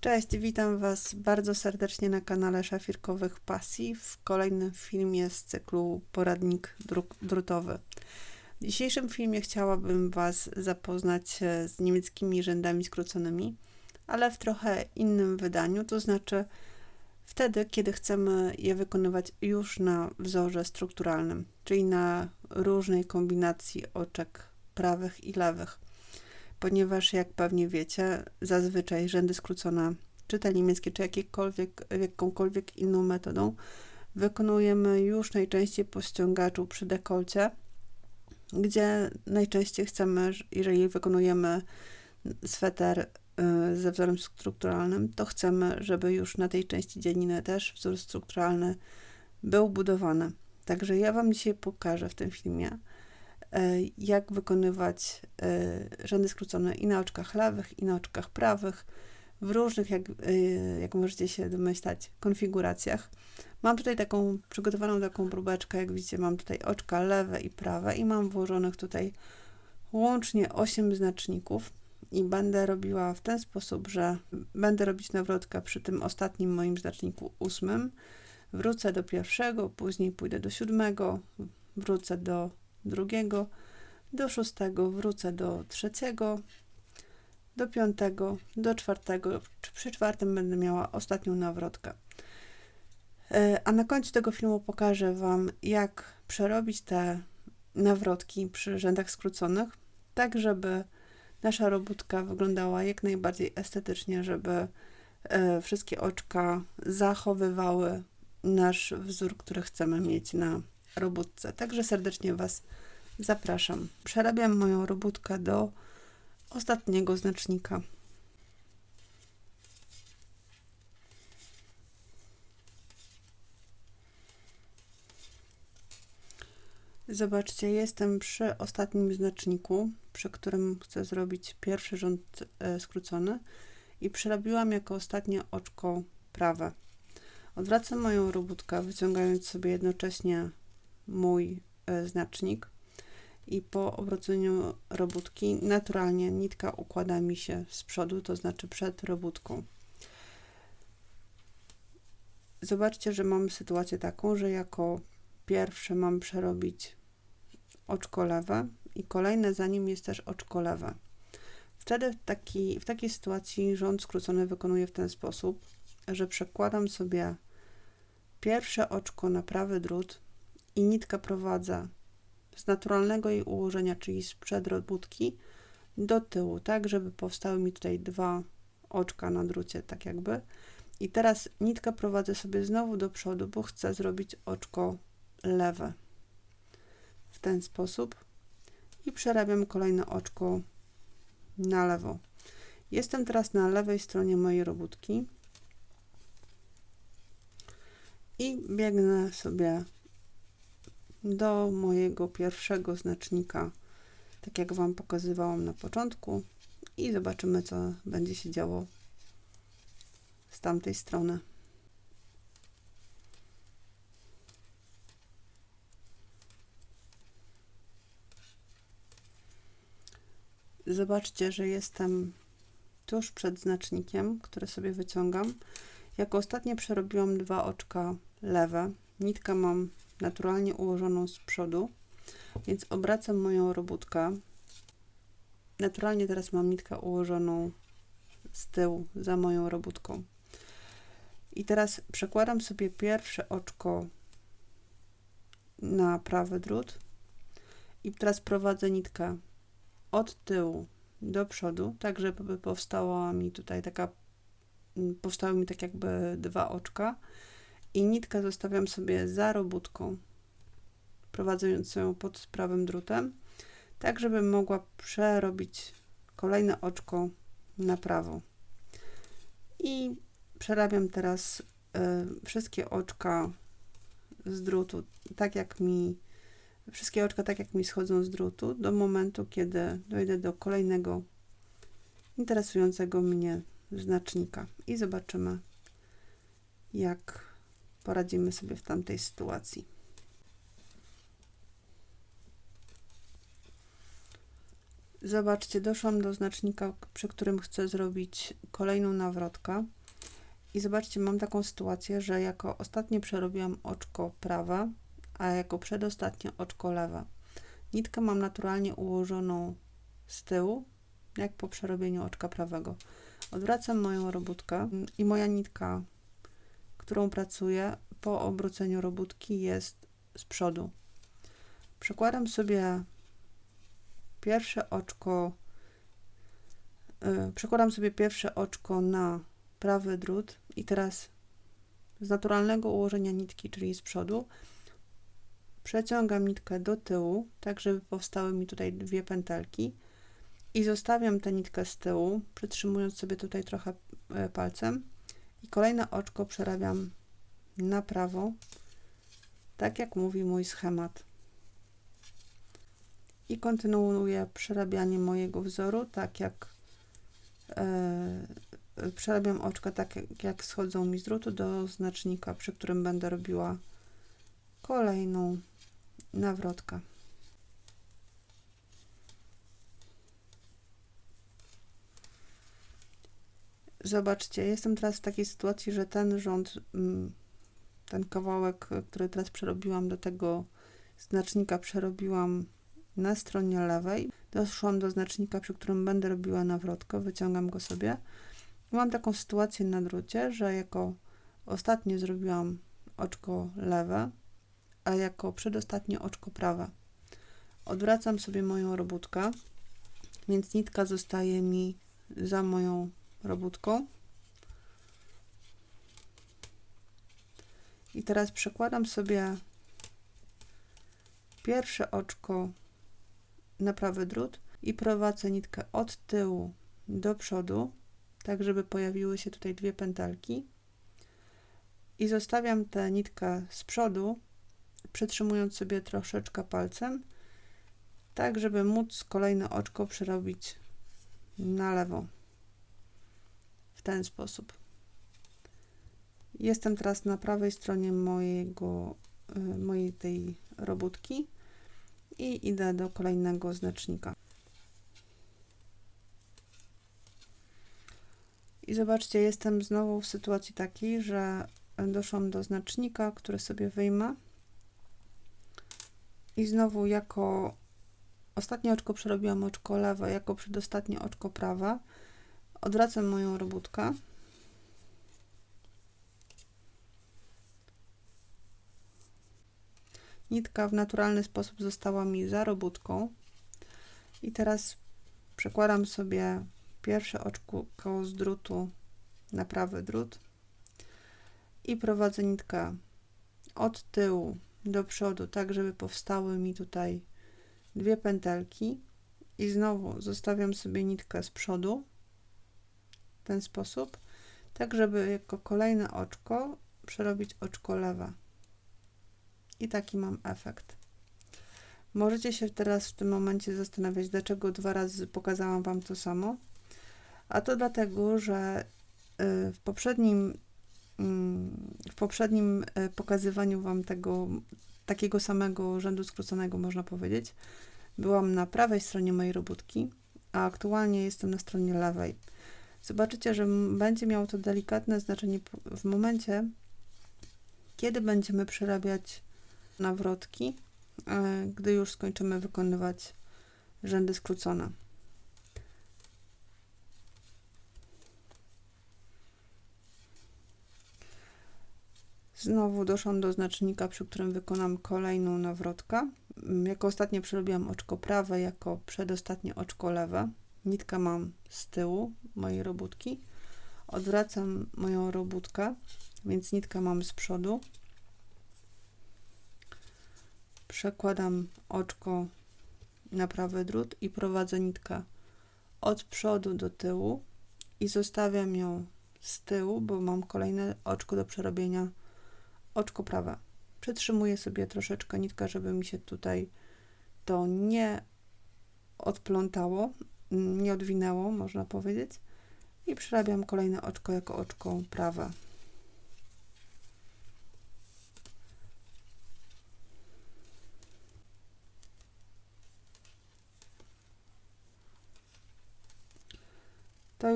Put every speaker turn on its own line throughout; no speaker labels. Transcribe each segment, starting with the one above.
Cześć, witam Was bardzo serdecznie na kanale Szafirkowych Pasji w kolejnym filmie z cyklu Poradnik dru- drutowy. W dzisiejszym filmie chciałabym Was zapoznać z niemieckimi rzędami skróconymi, ale w trochę innym wydaniu, to znaczy wtedy, kiedy chcemy je wykonywać już na wzorze strukturalnym, czyli na różnej kombinacji oczek prawych i lewych ponieważ jak pewnie wiecie, zazwyczaj rzędy skrócone, czy te niemieckie, czy jakiekolwiek, jakąkolwiek inną metodą, wykonujemy już najczęściej po ściągaczu przy dekolcie, gdzie najczęściej chcemy, jeżeli wykonujemy sweter y, ze wzorem strukturalnym, to chcemy, żeby już na tej części dzieliny też wzór strukturalny był budowany. Także ja Wam dzisiaj pokażę w tym filmie, jak wykonywać e, rzędy skrócone i na oczkach lewych, i na oczkach prawych, w różnych, jak, e, jak możecie się domyślać, konfiguracjach. Mam tutaj taką przygotowaną taką próbeczkę, jak widzicie, mam tutaj oczka lewe i prawe i mam włożonych tutaj łącznie 8 znaczników i będę robiła w ten sposób, że będę robić nawrotka przy tym ostatnim moim znaczniku ósmym, wrócę do pierwszego, później pójdę do siódmego, wrócę do drugiego, do szóstego wrócę do trzeciego, do piątego, do czwartego. Przy czwartym będę miała ostatnią nawrotkę. E, a na końcu tego filmu pokażę Wam, jak przerobić te nawrotki przy rzędach skróconych, tak żeby nasza robótka wyglądała jak najbardziej estetycznie, żeby e, wszystkie oczka zachowywały nasz wzór, który chcemy mieć na robótce. Także serdecznie Was zapraszam. Przerabiam moją robótkę do ostatniego znacznika. Zobaczcie, jestem przy ostatnim znaczniku, przy którym chcę zrobić pierwszy rząd e, skrócony i przerabiłam jako ostatnie oczko prawe. Odwracam moją robótkę, wyciągając sobie jednocześnie mój e, znacznik i po obróceniu robótki naturalnie nitka układa mi się z przodu, to znaczy przed robótką. Zobaczcie, że mamy sytuację taką, że jako pierwsze mam przerobić oczko lewe i kolejne za nim jest też oczko lewe. Wtedy w, taki, w takiej sytuacji rząd skrócony wykonuję w ten sposób, że przekładam sobie pierwsze oczko na prawy drut i nitka prowadzę z naturalnego jej ułożenia, czyli z przedrobótki do tyłu, tak, żeby powstały mi tutaj dwa oczka na drucie, tak jakby. I teraz nitkę prowadzę sobie znowu do przodu, bo chcę zrobić oczko lewe. W ten sposób. I przerabiam kolejne oczko na lewo. Jestem teraz na lewej stronie mojej robótki. I biegnę sobie do mojego pierwszego znacznika, tak jak Wam pokazywałam na początku i zobaczymy, co będzie się działo z tamtej strony. Zobaczcie, że jestem tuż przed znacznikiem, który sobie wyciągam. Jako ostatnie przerobiłam dwa oczka lewe. Nitka mam naturalnie ułożoną z przodu, więc obracam moją robótkę. Naturalnie teraz mam nitkę ułożoną z tyłu za moją robótką. I teraz przekładam sobie pierwsze oczko na prawy drut i teraz prowadzę nitkę od tyłu do przodu, tak żeby powstała mi tutaj taka, powstały mi tak jakby dwa oczka i nitkę zostawiam sobie za robótką, prowadząc ją pod prawym drutem, tak żeby mogła przerobić kolejne oczko na prawo. I przerabiam teraz y, wszystkie oczka z drutu, tak jak mi wszystkie oczka tak jak mi schodzą z drutu do momentu, kiedy dojdę do kolejnego interesującego mnie znacznika i zobaczymy jak poradzimy sobie w tamtej sytuacji. Zobaczcie, doszłam do znacznika, przy którym chcę zrobić kolejną nawrotkę. I zobaczcie, mam taką sytuację, że jako ostatnie przerobiłam oczko prawe, a jako przedostatnie oczko lewe. Nitkę mam naturalnie ułożoną z tyłu, jak po przerobieniu oczka prawego. Odwracam moją robótkę i moja nitka, którą pracuję po obróceniu robótki jest z przodu. Przekładam sobie pierwsze oczko, yy, przekładam sobie pierwsze oczko na prawy drut i teraz z naturalnego ułożenia nitki, czyli z przodu, przeciągam nitkę do tyłu, tak żeby powstały mi tutaj dwie pętelki i zostawiam tę nitkę z tyłu, przytrzymując sobie tutaj trochę e, palcem i kolejne oczko przerabiam na prawo, tak jak mówi mój schemat. I kontynuuję przerabianie mojego wzoru, tak jak yy, przerabiam oczka tak jak, schodzą mi z drutu do znacznika, przy którym będę robiła kolejną nawrotkę. Zobaczcie, jestem teraz w takiej sytuacji, że ten rząd, mm, ten kawałek, który teraz przerobiłam do tego znacznika, przerobiłam na stronie lewej. Doszłam do znacznika, przy którym będę robiła nawrotkę, wyciągam go sobie. Mam taką sytuację na drucie, że jako ostatnie zrobiłam oczko lewe, a jako przedostatnie oczko prawe. Odwracam sobie moją robótkę, więc nitka zostaje mi za moją robótką. I teraz przekładam sobie pierwsze oczko na prawy drut i prowadzę nitkę od tyłu do przodu, tak żeby pojawiły się tutaj dwie pętelki. I zostawiam tę nitkę z przodu, przytrzymując sobie troszeczkę palcem, tak żeby móc kolejne oczko przerobić na lewo w ten sposób. Jestem teraz na prawej stronie mojego, y, mojej tej robótki i idę do kolejnego znacznika. I zobaczcie, jestem znowu w sytuacji takiej, że doszłam do znacznika, który sobie wyjmę. I znowu jako ostatnie oczko przerobiłam oczko lewe, jako przedostatnie oczko prawe. Odwracam moją robótkę. Nitka w naturalny sposób została mi za robótką. I teraz przekładam sobie pierwsze oczko z drutu na prawy drut i prowadzę nitkę od tyłu do przodu, tak żeby powstały mi tutaj dwie pętelki i znowu zostawiam sobie nitkę z przodu w ten sposób, tak żeby jako kolejne oczko przerobić oczko lewe. I taki mam efekt. Możecie się teraz w tym momencie zastanawiać, dlaczego dwa razy pokazałam Wam to samo. A to dlatego, że y, w poprzednim, mm, w poprzednim y, pokazywaniu Wam tego takiego samego rzędu skróconego, można powiedzieć, byłam na prawej stronie mojej robótki, a aktualnie jestem na stronie lewej. Zobaczycie, że będzie miało to delikatne znaczenie w momencie, kiedy będziemy przerabiać nawrotki, e, gdy już skończymy wykonywać rzędy skrócone. Znowu doszłam do znacznika, przy którym wykonam kolejną nawrotkę. Jako ostatnie przerobiłam oczko prawe, jako przedostatnie oczko lewe. Nitka mam z tyłu mojej robótki. Odwracam moją robótkę, więc nitkę mam z przodu. Przekładam oczko na prawy drut i prowadzę nitkę od przodu do tyłu i zostawiam ją z tyłu, bo mam kolejne oczko do przerobienia oczko prawe. Przytrzymuję sobie troszeczkę nitkę, żeby mi się tutaj to nie odplątało, nie odwinęło, można powiedzieć. I przerabiam kolejne oczko jako oczko prawe.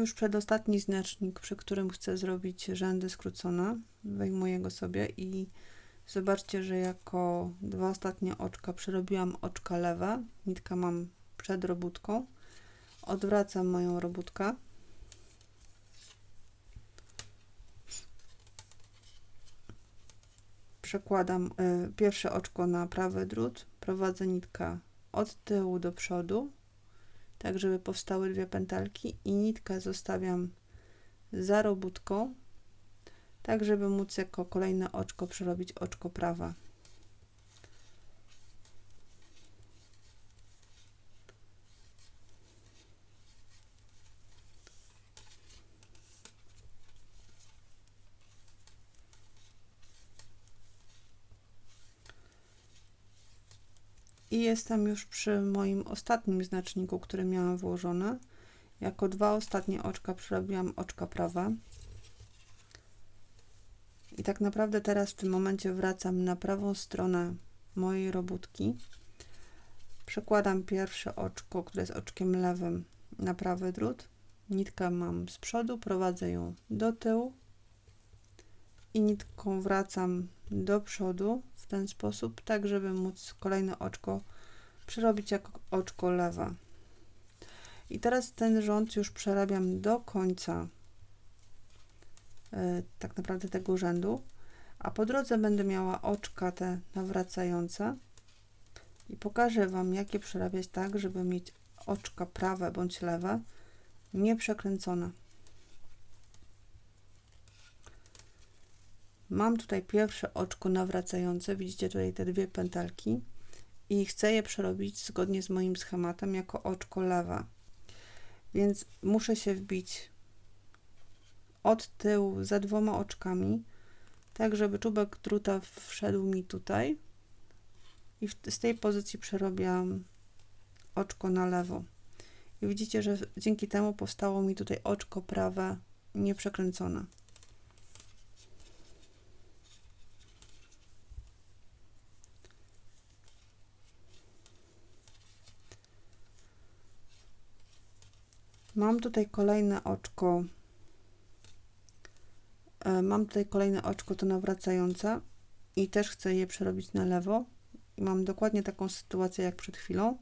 już przedostatni znacznik, przy którym chcę zrobić rzędy skrócone. Wyjmuję go sobie i zobaczcie, że jako dwa ostatnie oczka przerobiłam oczka lewe. Nitka mam przed robótką. Odwracam moją robótkę. Przekładam y, pierwsze oczko na prawy drut, prowadzę nitkę od tyłu do przodu, tak żeby powstały dwie pętelki i nitkę zostawiam za robótką, tak żeby móc jako kolejne oczko przerobić oczko prawe. I jestem już przy moim ostatnim znaczniku, który miałam włożone. Jako dwa ostatnie oczka przerobiłam oczka prawe. I tak naprawdę teraz w tym momencie wracam na prawą stronę mojej robótki. Przekładam pierwsze oczko, które jest oczkiem lewym, na prawy drut. Nitkę mam z przodu, prowadzę ją do tyłu i nitką wracam do przodu w ten sposób, tak żeby móc kolejne oczko przerobić jako oczko lewe. I teraz ten rząd już przerabiam do końca yy, tak naprawdę tego rzędu, a po drodze będę miała oczka te nawracające. I pokażę Wam, jakie przerabiać tak, żeby mieć oczka prawe bądź lewe nie Mam tutaj pierwsze oczko nawracające, widzicie tutaj te dwie pętelki i chcę je przerobić zgodnie z moim schematem jako oczko lewe. Więc muszę się wbić od tyłu za dwoma oczkami, tak żeby czubek druta wszedł mi tutaj i z tej pozycji przerobiłam oczko na lewo. I widzicie, że dzięki temu powstało mi tutaj oczko prawe nieprzekręcone. Mam tutaj kolejne oczko. E, mam tutaj kolejne oczko to nawracające i też chcę je przerobić na lewo. Mam dokładnie taką sytuację jak przed chwilą.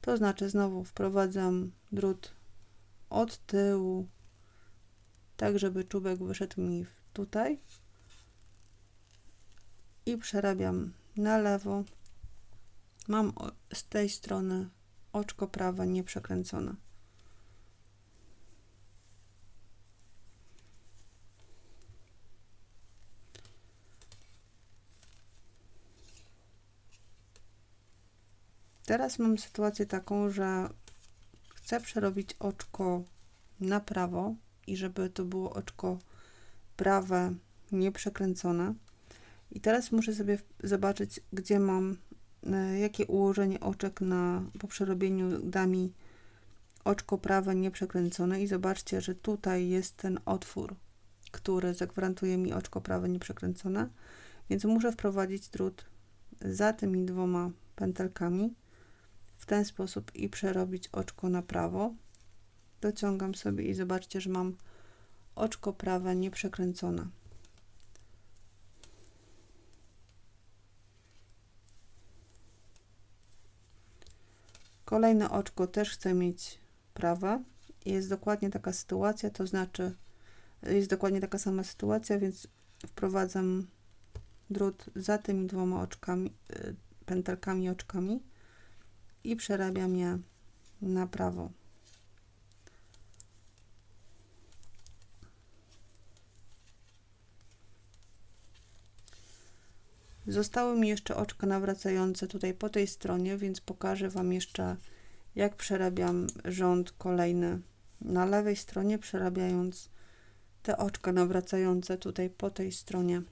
To znaczy znowu wprowadzam drut od tyłu, tak żeby czubek wyszedł mi tutaj i przerabiam na lewo. Mam z tej strony oczko prawe nieprzekręcone. Teraz mam sytuację taką, że chcę przerobić oczko na prawo i żeby to było oczko prawe nieprzekręcone. I teraz muszę sobie zobaczyć, gdzie mam, e, jakie ułożenie oczek na, po przerobieniu da oczko prawe nieprzekręcone. I zobaczcie, że tutaj jest ten otwór, który zagwarantuje mi oczko prawe nieprzekręcone, więc muszę wprowadzić drut za tymi dwoma pętelkami w ten sposób i przerobić oczko na prawo. Dociągam sobie i zobaczcie, że mam oczko prawe nieprzekręcone. Kolejne oczko też chcę mieć prawe. Jest dokładnie taka sytuacja, to znaczy jest dokładnie taka sama sytuacja, więc wprowadzam drut za tymi dwoma oczkami, y, pętelkami oczkami i przerabiam je na prawo. Zostały mi jeszcze oczka nawracające tutaj po tej stronie, więc pokażę Wam jeszcze, jak przerabiam rząd kolejny na lewej stronie, przerabiając te oczka nawracające tutaj po tej stronie.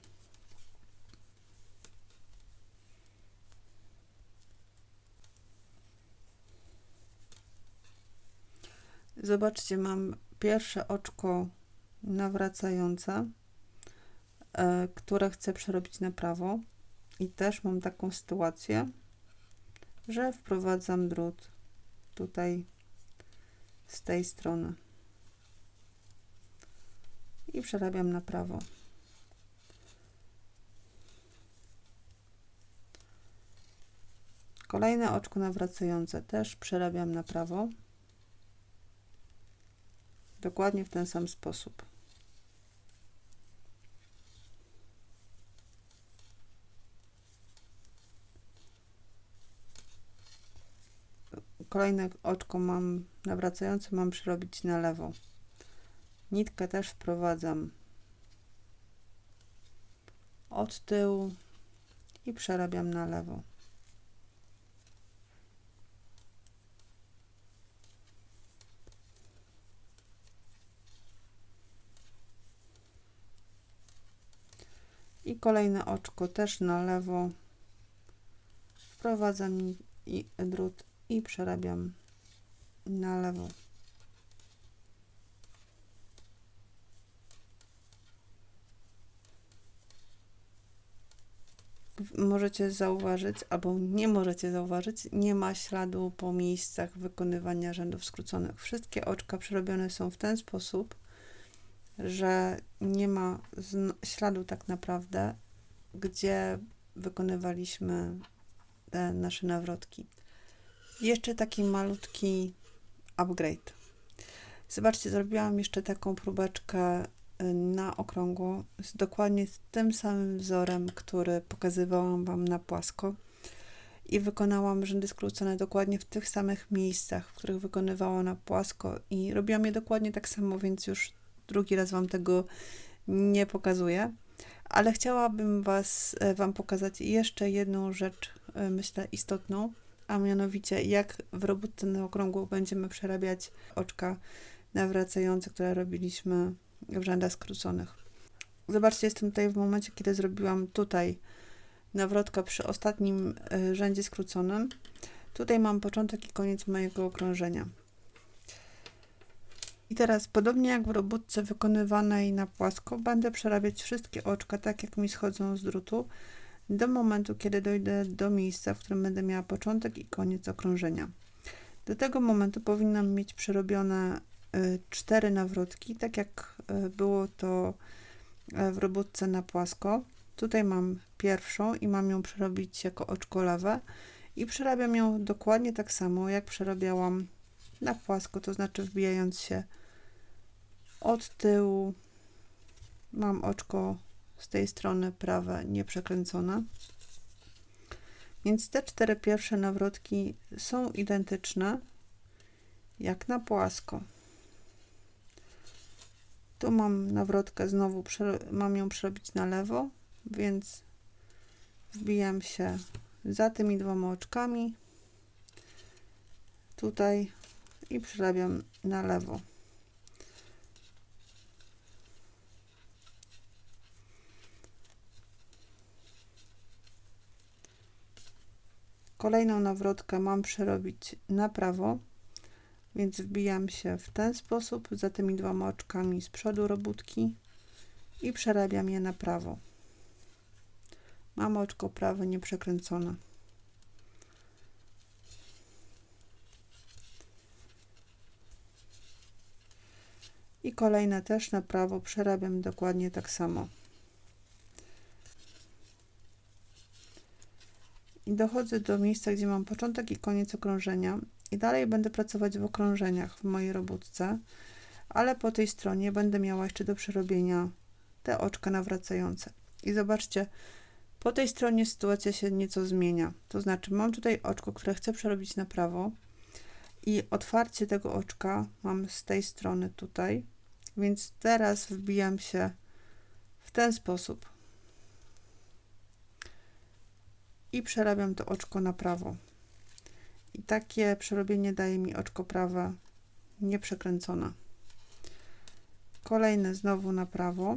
Zobaczcie, mam pierwsze oczko nawracające, e, które chcę przerobić na prawo. I też mam taką sytuację, że wprowadzam drut tutaj z tej strony. i przerabiam na prawo. Kolejne oczko nawracające też przerabiam na prawo. Dokładnie w ten sam sposób. Kolejne oczko mam nawracające, mam przerobić na lewo. Nitkę też wprowadzam od tyłu i przerabiam na lewo. Kolejne oczko też na lewo. Wprowadzam i drut i przerabiam na lewo. Możecie zauważyć, albo nie możecie zauważyć, nie ma śladu po miejscach wykonywania rzędów skróconych. Wszystkie oczka przerobione są w ten sposób, że nie ma śladu tak naprawdę, gdzie wykonywaliśmy te nasze nawrotki. Jeszcze taki malutki upgrade. Zobaczcie, zrobiłam jeszcze taką próbeczkę y, na okrągło, z dokładnie tym samym wzorem, który pokazywałam Wam na płasko i wykonałam rzędy skrócone dokładnie w tych samych miejscach, w których wykonywałam na płasko i robiłam je dokładnie tak samo, więc już drugi raz Wam tego nie pokazuję, ale chciałabym was, e, Wam pokazać jeszcze jedną rzecz, e, myślę, istotną, a mianowicie jak w robótce na okrągło będziemy przerabiać oczka nawracające, które robiliśmy w rzędach skróconych. Zobaczcie, jestem tutaj w momencie, kiedy zrobiłam tutaj nawrotka przy ostatnim e, rzędzie skróconym. Tutaj mam początek i koniec mojego okrążenia. I teraz, podobnie jak w robótce wykonywanej na płasko, będę przerabiać wszystkie oczka tak, jak mi schodzą z drutu, do momentu, kiedy dojdę do miejsca, w którym będę miała początek i koniec okrążenia. Do tego momentu powinnam mieć przerobione y, cztery nawrotki, tak jak y, było to y, w robótce na płasko. Tutaj mam pierwszą i mam ją przerobić jako oczko lewe i przerabiam ją dokładnie tak samo, jak przerabiałam na płasko, to znaczy wbijając się od tyłu mam oczko z tej strony prawe nieprzekręcone. Więc te cztery pierwsze nawrotki są identyczne jak na płasko. Tu mam nawrotkę, znowu mam ją przerobić na lewo, więc wbijam się za tymi dwoma oczkami tutaj i przerabiam na lewo. Kolejną nawrotkę mam przerobić na prawo, więc wbijam się w ten sposób za tymi dwoma oczkami z przodu robótki i przerabiam je na prawo. Mam oczko prawe nieprzekręcone. I kolejne też na prawo przerabiam dokładnie tak samo. i dochodzę do miejsca, gdzie mam początek i koniec okrążenia i dalej będę pracować w okrążeniach w mojej robótce, ale po tej stronie będę miała jeszcze do przerobienia te oczka nawracające. I zobaczcie, po tej stronie sytuacja się nieco zmienia. To znaczy, mam tutaj oczko, które chcę przerobić na prawo i otwarcie tego oczka mam z tej strony tutaj, więc teraz wbijam się w ten sposób i przerabiam to oczko na prawo. I takie przerobienie daje mi oczko prawe nieprzekręcone. Kolejne znowu na prawo.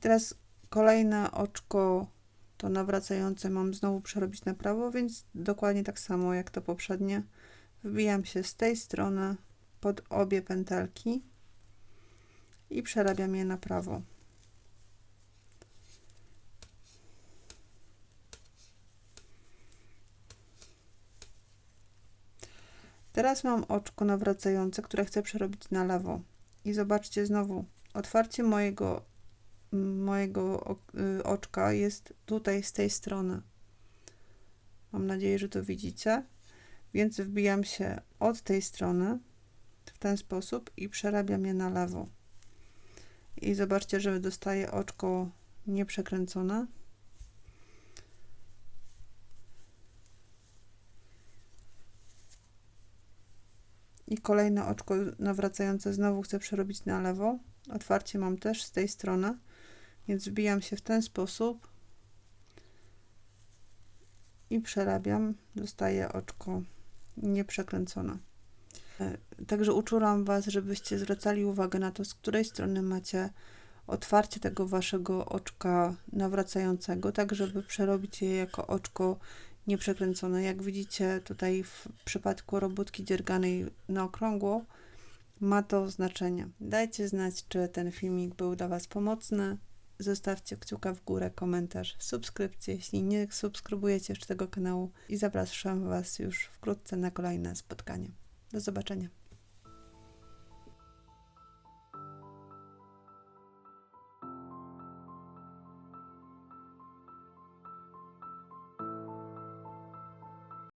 teraz kolejne oczko to nawracające mam znowu przerobić na prawo, więc dokładnie tak samo jak to poprzednie. Wbijam się z tej strony pod obie pętelki i przerabiam je na prawo. Teraz mam oczko nawracające, które chcę przerobić na lewo. I zobaczcie znowu, otwarcie mojego, mojego y, oczka jest tutaj z tej strony. Mam nadzieję, że to widzicie. Więc wbijam się od tej strony w ten sposób i przerabiam je na lewo. I zobaczcie, że dostaję oczko nieprzekręcone. I kolejne oczko nawracające znowu chcę przerobić na lewo. Otwarcie mam też z tej strony, więc wbijam się w ten sposób i przerabiam. Dostaję oczko nieprzekręcone. E, Także uczulam Was, żebyście zwracali uwagę na to, z której strony macie otwarcie tego Waszego oczka nawracającego, tak żeby przerobić je jako oczko nieprzekręcone. Jak widzicie tutaj w przypadku robótki dzierganej na okrągło, ma to znaczenie. Dajcie znać, czy ten filmik był dla Was pomocny. Zostawcie kciuka w górę, komentarz, subskrypcję, jeśli nie subskrybujecie jeszcze tego kanału i zapraszam Was już wkrótce na kolejne spotkanie. Do zobaczenia.